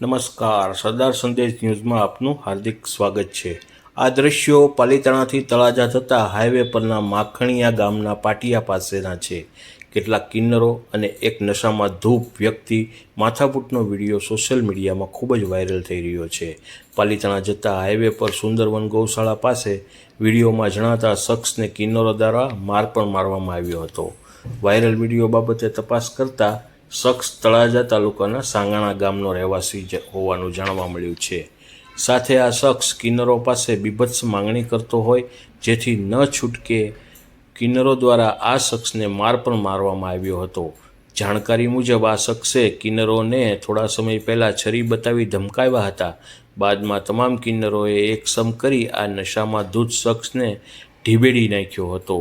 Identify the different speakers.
Speaker 1: નમસ્કાર. સરદાર સંદેશ ન્યૂઝમાં આપનું હાર્દિક સ્વાગત છે. આ દ્રશ્યો પાલીતાણાથી તળાજા થતા હાઈવે પરના માખણીયા ગામના પાટિયા પાસેના છે. કેટલાક કિન્નરો અને એક નશામાં ધૂપ વ્યક્તિ માથાપૂટનો વીડિયો સોશિયલ મીડિયામાં ખૂબ જ વાયરલ થઈ રહ્યો છે. પાલીતાણા જતા હાઈવે પર સુંદરવન ગૌશાળા પાસે વિડીયોમાં જણાતા શખ્સને કિન્નરો દ્વારા માર પણ મારવામાં આવ્યો હતો. વાયરલ વીડિયો બાબતે તપાસ કરતા શખ્સ તળાજા તાલુકાના સાંગાણા ગામનો રહેવાસી હોવાનું જાણવા મળ્યું છે. સાથે આ શખ્સ કિન્નરો પાસે બીભત્સ માંગણી કરતો હોય, જેથી ન છૂટકે કિન્નરો દ્વારા આ શખ્સને માર પણ મારવામાં આવ્યો હતો. જાણકારી મુજબ આ શખ્સે કિન્નરોને થોડા સમય પહેલાં છરી બતાવી ધમકાવ્યા હતા. બાદમાં તમામ કિન્નરોએ એકસમ કરી આ નશામાં ધૂત શખ્સને ઢીબેડી નાખ્યો હતો.